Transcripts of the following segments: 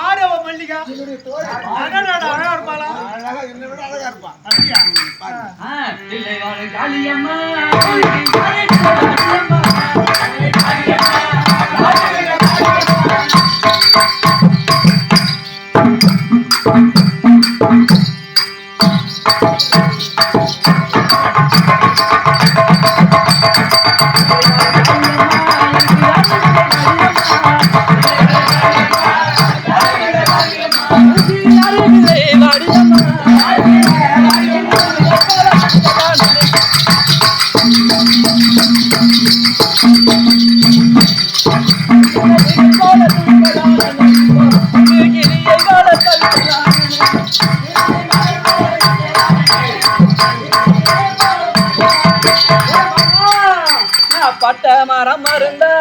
ஆரவ மல்லிகா. அழகா இருப்பாளா? அழகா என்னை விட அழகா இருப்பா. அப்படியா? பாரு. தில்லைவாழ் காளியம்மா மரம் மருந்தா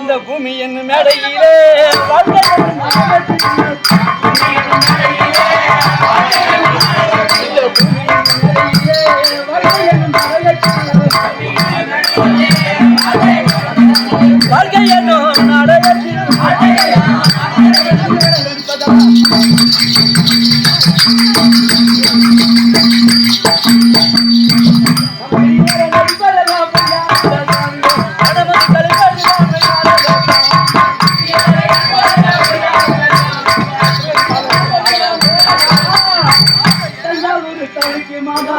இந்த பூமி என்னும் மேடையிலே மாதா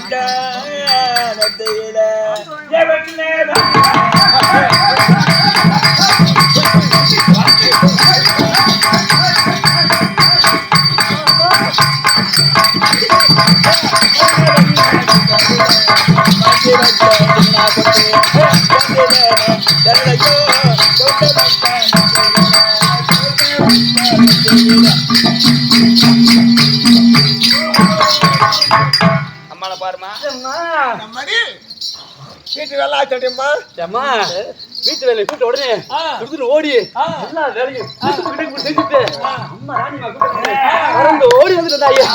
செவத்த வச்ச நத்தையில பாருமா. நம்மடி வீட்டு வேலை ஆச்சடியம்மா அம்மா வீட்டு வேலையை கூப்பிட்ட உடனே கொடுத்துட்டு ஓடி. எல்லா வேலையும் செஞ்சுட்டு. அம்மா பறந்து ஓடி வந்துட்டு ஐயா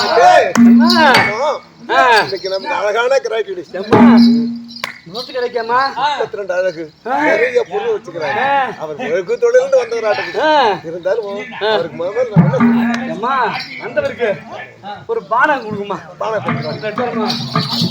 அம்மா ஆ. இன்னைக்கு நமக்கு அழகான கிராக்கி நோட்டு கிடைக்காமா? முப்பத்தி ரெண்டு அழகு. நிறைய பொருள் வச்சுக்கிறாங்க. அவர் வெகு தொழிலிருந்து வந்தவராட்டுக்கு ஆ. இருந்தாலும் அவருக்கு முதல்ல அம்மா வந்தவருக்கு ஒரு பானம் கொடுக்குமா பானை பண்ணுறோம்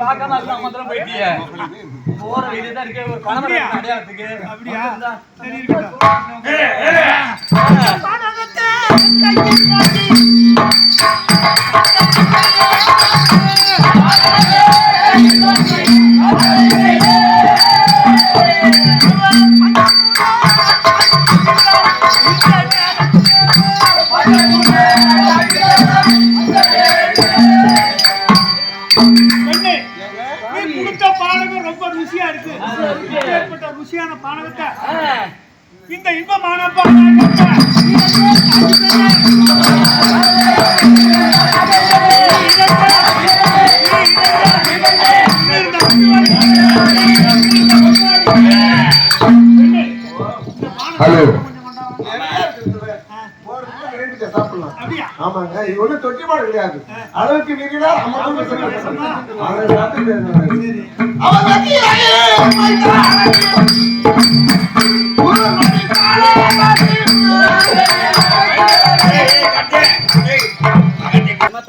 பார்க்காம அதுக்கு அம்மாத்திரம் போயிட்டியே. போற வழியிலதான் இருக்கு, ஒரு பனை அப்படியா? அடையாளத்துக்கு. அப்படியா சரி இருக்கட்டும் பணத்தை கையில் ரொம்ப ருசியான பானகத்தை இந்த இன்பமான பானகத்தை ஹலோ. ஆமாங்க இது ஒண்ணும் தொட்டி மாடு கிடையாது. அளவுக்கு மீறினா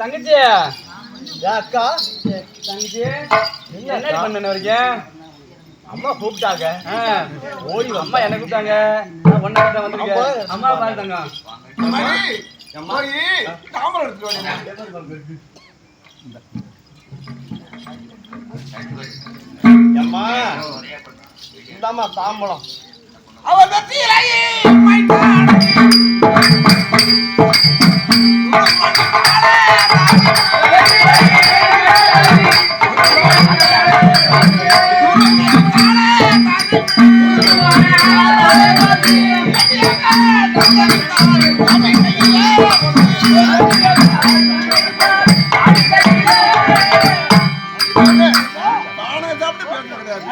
தங்கச்சி அக்கா? தங்கச்சி என்ன பண்ண வரைக்கும் அம்மா கூப்பிட்டாங்க. ஓடி. அம்மா என்ன கூப்பிட்டாங்க. நான் ஒன்ன கூப்பிட்டா வந்திருக்கேன் அம்மா. பாரு தங்கம் தாமரை எடுத்துட்டு அம்மா. இந்தாம்மா தாம்பலம் அவன் வெற்றியிலேயே நானே சாப்பிட்டு பேச கிடையாது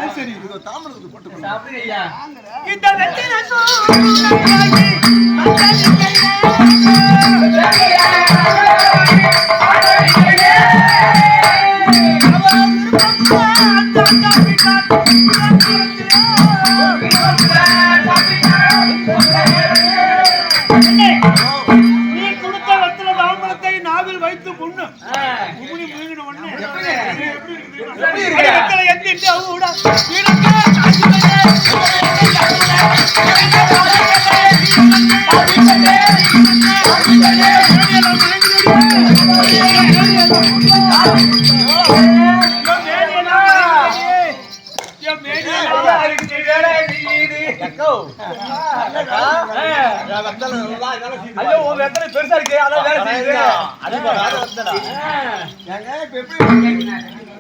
பெருசா இருக்கு அதான் வேலை செய்யுது ஆ.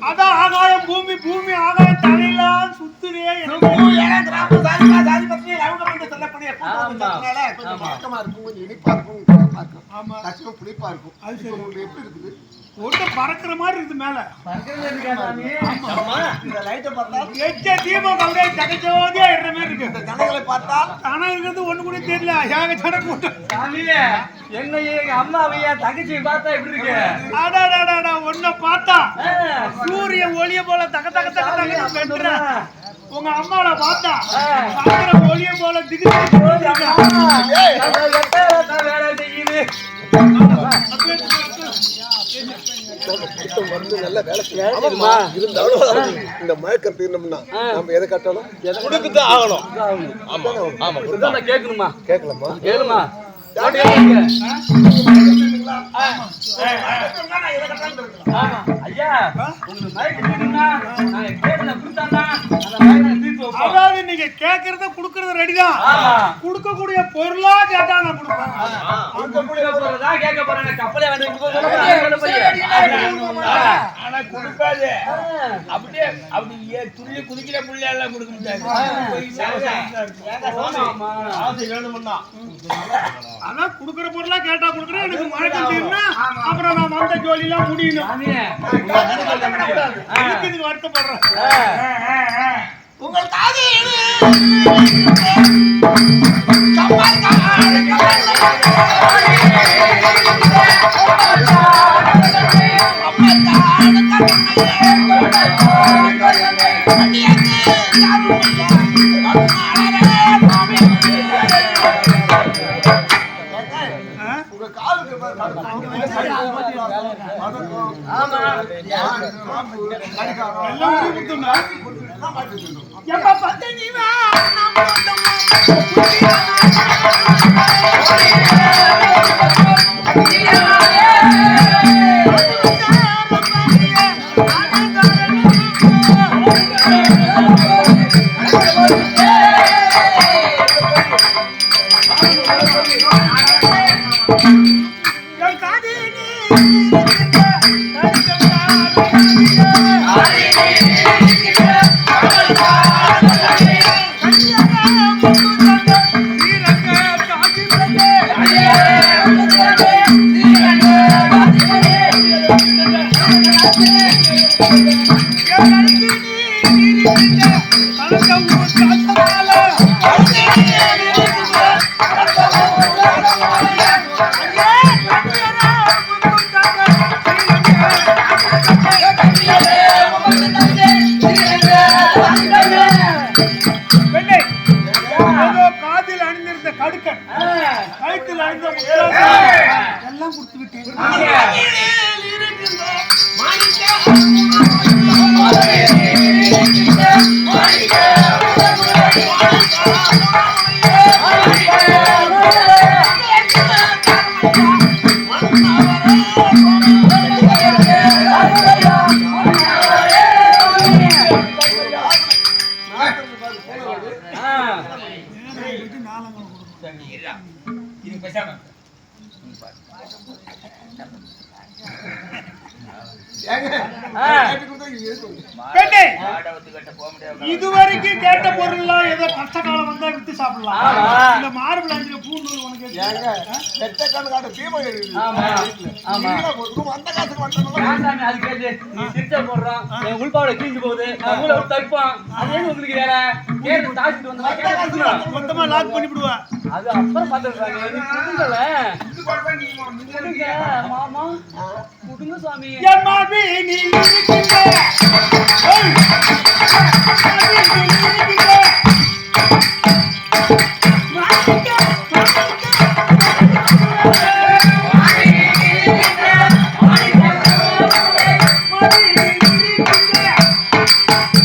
அதான் ஆகாயம் பூமி பூமி ஆகாயம் தலையெல்லாம் சுத்துதே எனக்கு. ஆமா. புளிப்பா இருக்கும். அது சரி. இப்ப உங்களுக்கு எப்படி இருக்குது? ஒண்ணு பறக்கிற மாதிரி இருக்குது மேல. இருக்கா சாமி? ஆமா. இந்த லைட்டை பார்த்தா எச்ச தீபம் அப்படியே ஜகஜோதியா மாதிரி இருக்கு. இந்த ஜனங்களை பார்த்தா ஆனா இருக்கிறது ஒண்ணு கூட தெரியல. ஏக சட கூட்டம் சாமி, என்னையும் எங்க அம்மாவையும் என் தங்கச்சியும் பார்த்தா எப்படி இருக்கு? அடாடாடாடா ஒன்ன பார்த்தா. சூரிய ஒளிய போல தக தக தக உங்க அம்மாவை பார்த்தா ஒளிய போல திகு வந்து நல்ல வேலை? இருந்தாலும் இந்த மயக்கம் தீரணும்னா நம்ம எதை கட்டணும் கொடுக்குதான் ஆகணும். ஆமா ஆமா கேட்கணுமா? கேட்கலாமா கேளுமா. ஐயா உங்களுக்கு மயக்க தீர்க்கணும்னா, நாங்க கேட்டதை கொடுத்தான்னா, அந்த மயக்கம் தீர்த்து வைப்போம். அதாவது நீங்க கேக்குறத குடுக்கறது ரெடிதான் ஆமா. குடுக்கக்கூடிய பொருளா கேட்டா நான் கொடுப்பேன் அவங்க கொடுக்க போறதா, கேட்க போறாங்க. கப்பலே வேண்டாம், ஆனா கொடுக்காது. அப்படியே அப்படி துள்ளி குதிக்கிற புள்ளி எல்லாம் கொடுக்க முடியாது. அதான் குடுக்கற பொருளா கேட்டா குடுக்கறேன் எனக்கு மழக்கம் தீர்னா அப்புறம் நான் வந்த ஜோலிலாம் முடியணும். சாமி, அதுக்கு இதுக்கு வருத்தப்படுறேன் உங்கள் காது எப்ப பத்து நீ நம்ம Thank you. ஆமா ஆமா அந்த காசுக்கு சாமி அது கேட்டு நீ சிரிச்சா போடுறான் என் கிழிஞ்சு போகுது நான் விட்டு தடுப்பான் அது ஏன் உங்களுக்கு வேலை கேட்டு தாச்சிட்டு வந்தா. மொத்தமா லாக் பண்ணி விடுவா அது அப்புறம் கொடுங்க மாமா கொடுங்க சாமி என் நீ இருக்கின்ற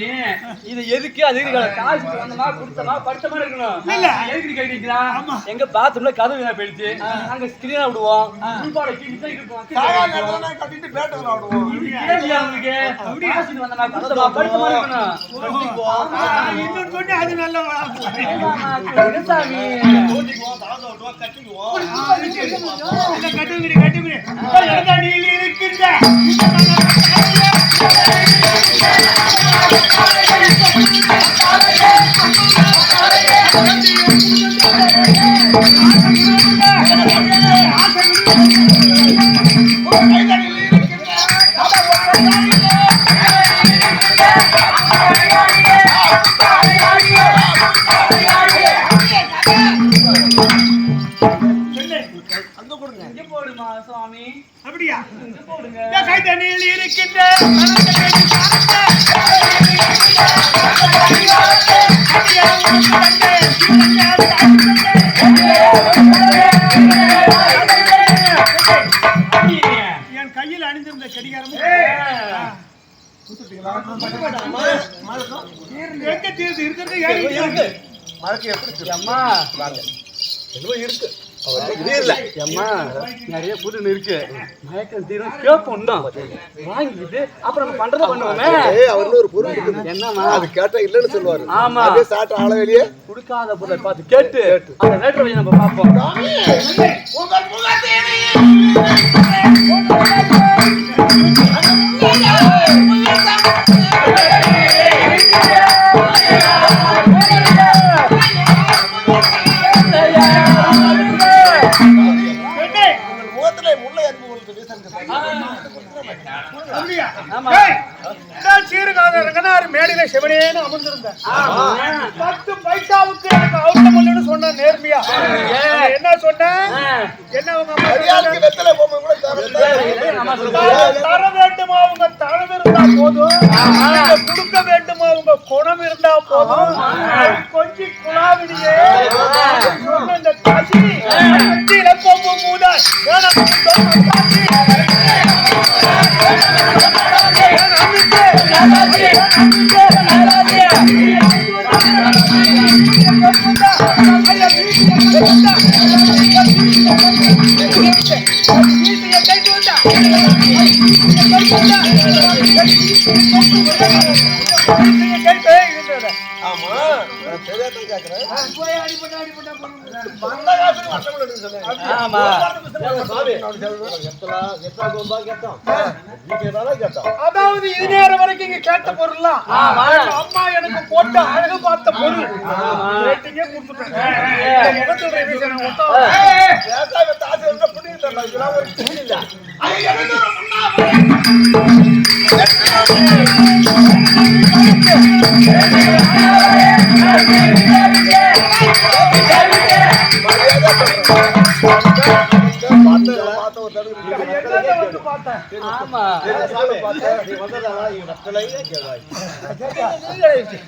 சாமி இது எதுக்கு? அது காசு வந்தமா கொடுத்தமா படுத்தமா இருக்கணும். இல்ல. எதுக்கு கேட்டீங்களா. எங்க பாத்ரூம்ல கதவு வீணா போயிடுச்சு. அங்க ஸ்கிரீனா விடுவோம். உள்பாட கீழே நான் கட்டிட்டு பேட்டை விளையாடுவோம். ஏன்யா உங்களுக்கு? காசு வந்தமா கொடுத்தமா படுத்தமா இருக்கணும். ஆ, இன்னொன்னு சொன்னா அது நல்ல சாமி? இருக்கின்ற அப்படியா? போடுங்க. கைத்தடியில் இருக்கின்ற. என் கையில் அணிந்திருந்த கடிகாரமும் எங்க தீர்ந்து இருக்கிறது? ஏறி மழைக்கு எப்படி? அம்மா. என்னமோ இருக்கு. இல்ல. அம்மா நிறைய புது இருக்கு. மயக்கம் தீரும். கேட்போம் தான். வாங்கிட்டு அப்புறம் நம்ம பண்றத பண்ணுவோமே. ஏய் அவர்ல ஒரு பொருள் இருக்குது என்னம்மா? அது கேட்டா இல்லன்னு சொல்லுவாரு. ஆமா. அதே சாட்ட ஆள வெளியே. கொடுக்காத பொருளை பார்த்து கேட்டு அந்த ரேட்டை வழி நம்ம பார்ப்போம். சீர்காழி ரங்கனார் மேடையில சிவனேன்னு அமர்ந்திருந்தேன். பத்து பைசாவுக்கு எனக்கு அவுட்டம் இல்லைன்னு சொன்ன நேர்மையா. என்ன சொன்னேன் என்ன அம்மா தர- தர வேண்டுமா உங்க தரம் இருந்தா போதும். நீங்க கொடுக்க வேண்டுமா? உங்க குணம் இருந்தா போதும். கொஞ்சம் குழாவிலேயே சொன்ன இந்த காசி கட்டியில கொம்பு மூதா வேணாம் கொம்பு அதாவது இது நேரம் வரைக்கும் இங்க கேட்ட எங்க அம்மா எனக்கு போட்ட அழகு பார்த்த பொருள். ரேட்டிங்கே கொடுத்துட்டேன். முகத்தில் reviews எனக்கு மொத்தம் கேட்டா இவன் தாசி இருந்தா புடிங்கிட்டு வரலாம். இதெல்லாம் ஒரு கேள்வி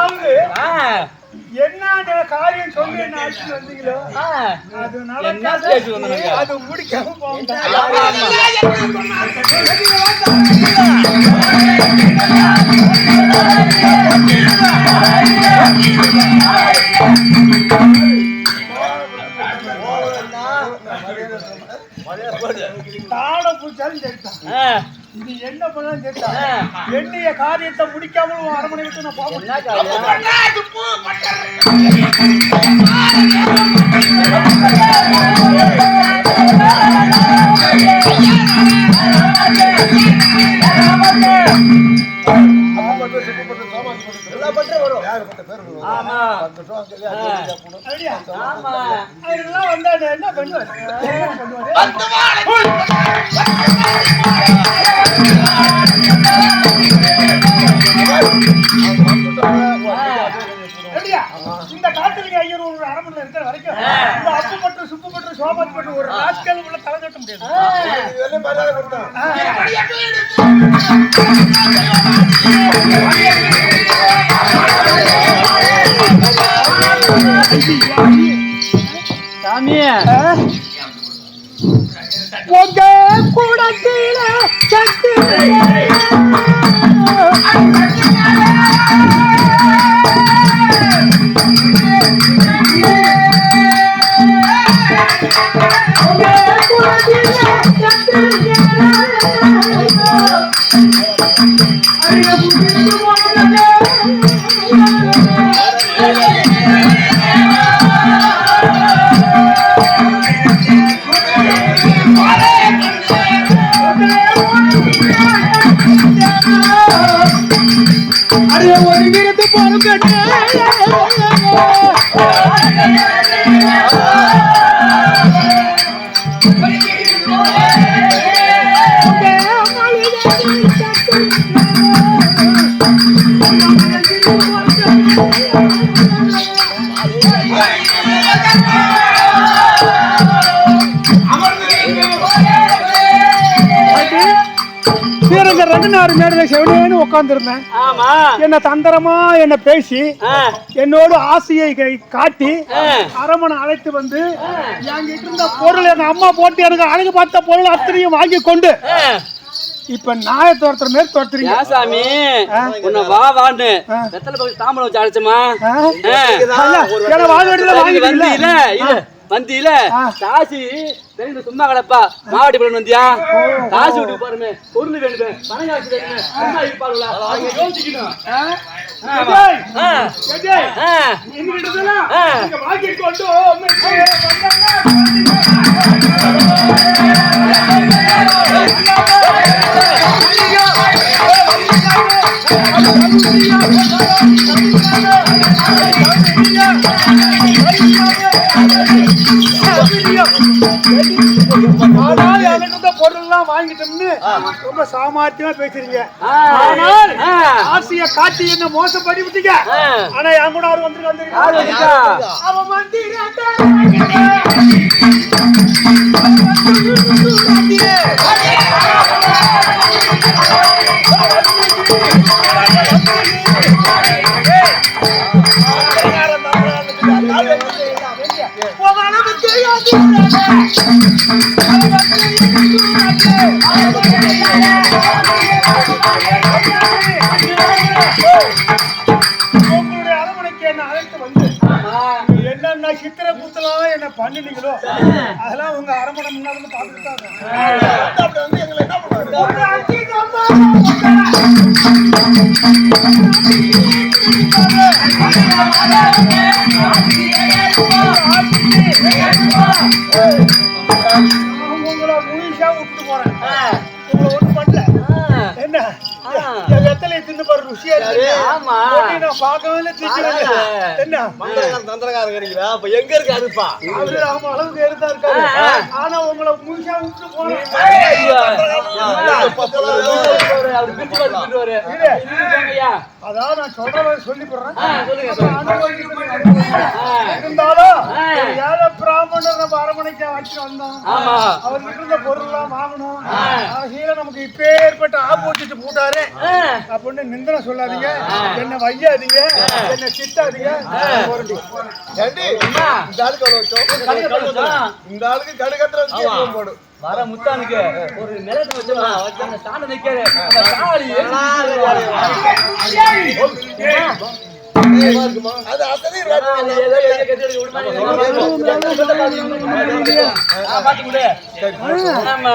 பார்த்தேன் காரியம் சொல்லி என்ன அழைச்சிட்டு வந்தீங்களோ. அது நடக்காது. அது முடிக்காம தாட பூச்சாலும் சேர்த்தான் ஆ, இது என்ன பண்ணாலும் ஆ. எண்ணிய காரியத்தை முடிக்காமல் அரமனை விட்டு நான் போக என்ன காரியம்? அப்பா பட்டு, சிப்பு பட்டு, சாமான் பட்டு, எல்லா பட்டும் வரும். யாரு பட்ட பேர். ஆமா. பத்து ரூபா சொல்லி அது வெளியே போடும். அப்படியா ஆமா அதெல்லாம் வந்தா நான் என்ன பண்ணுவாரு ஐயர் ஒரு அரமணில் இருக்கிற வரைக்கும். இந்த அப்பு பட்டு சுப்பு பட்டு சோபாத் பட்டு ஒரு ராஸ்கல் உள்ள தலை கட்ட முடியாது. உங்க கூடத்தில சத்து ரங்கனார் மேடையில செவனேன்னு உட்கார்ந்துருந்தேன் ஆமா என்ன தந்திரமா என்ன பேசி என்னோட ஆசையை காட்டி. அரமனை அழைத்து வந்து என்கிட்ட இருந்த பொருள் எங்க அம்மா போட்டு எனக்கு அழகு பார்த்த பொருள் அத்தனையும் வாங்கி கொண்டு. இப்ப நாய துரத்துற மாதிரி துரத்துறீங்க. சாமி உன்னை வா வான்னு. வெத்தலை பக்கத்து தாம்பரம் வச்சு அழைச்சமா? வாங்க வேண்டியதை வந்து? இல்ல. இல்ல வந்தியில. காசி தெரிந்து சும்மா கிடப்பா. மாவட்டி பலன் வந்தியா காசு விட்டு பாருமே பொருள் வேணுமே. பணம் காசு வேணுமே. சும்மா இருப்பாங்களா அவங்க யோசிக்கணும். வாங்கிக் கொண்டு வாங்கிட்டோம்னு ரொம்ப சாமர்த்தியமா பேசுறீங்க ஆனால் ஆசைய காட்டி என்ன மோசப்படி விட்டீங்க ஆனா என் கூட அவர் அவன் வந்து என்னென்ன சித்திர கூத்தலாம் என்ன பண்ணினீங்களோ அதெல்லாம் உங்க அரமனை முன்னாடி வந்து பார்த்துட்டு நான் தின்னு பாரு ருசியா இருக்கு ஆமா. ஒண்ணு நான் பார்க்கவே இல்லை தீச்சு என்ன? அப்ப எங்க இருக்கு அதுப்பா? அவரு அவன் அளவுக்கு இருந்தா இருக்காரு. ஆனா உங்களை முழுசா விட்டு அவர். அதான் நான் சொல்றத சொல்லி போடுறேன். இருந்தாலும் ஏழை பிராமணர் நம்ம அரமனைக்கு வச்சு வந்தோம். அவர்கிட்ட இருந்த பொருள்லாம் வாங்கணும். நமக்கு இப்பேற்பட்ட ஆப்போசிட் போட்டாரு. அப்படின்னு நிந்தனை சொல்லாதீங்க. என்ன வையாதீங்க. என்ன அம்மா. இந்த ஆளுக்கு. இந்த ஆளுக்கு கடுகத்துல வச்சு போடு வர முத்தானுக்கு ஒரு நிலத்தை வச்சு அந்த சாணை எடுத்து அது அசதி. ஆமா.